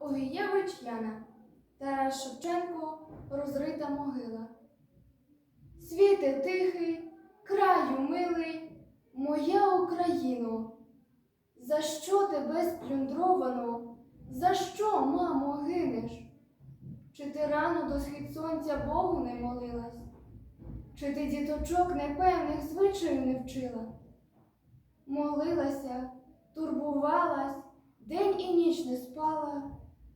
Огієвич Яна, Тарас Шевченко, розрита могила. Світе тихий, краю милий, моя Україно, за що тебе сплюндровано, за що, мамо, гинеш? Чи ти рано до схід сонця Богу не молилась? Чи ти діточок непевних звичаїв не вчила? Молилася, турбувалась, день і ніч не спала,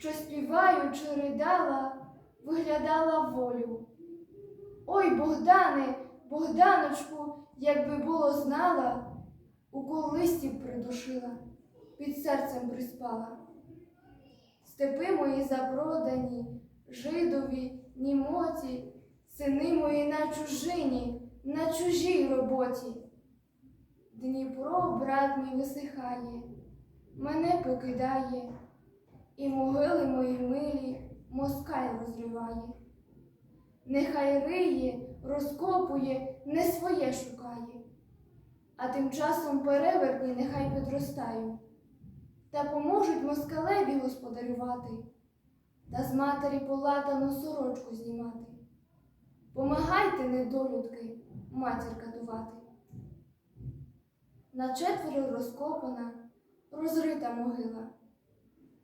що співаючи ридала, виглядала волю. Ой, Богдане, Богданочку, якби було знала, у колисті придушила, під серцем приспала. Степи мої запродані, жидові, німоті, сини мої на чужині, на чужій роботі. Дніпро, брат мій, висихає, мене покидає, і могили мої милі москаль розриває. Нехай риє, розкопує, не своє шукає, а тим часом перевертні нехай підростають, та поможуть москалеві господарювати, та з матері полатану сорочку знімати. Помагайте, недолюдки, матір катувати. На четверо розкопана, розрита могила.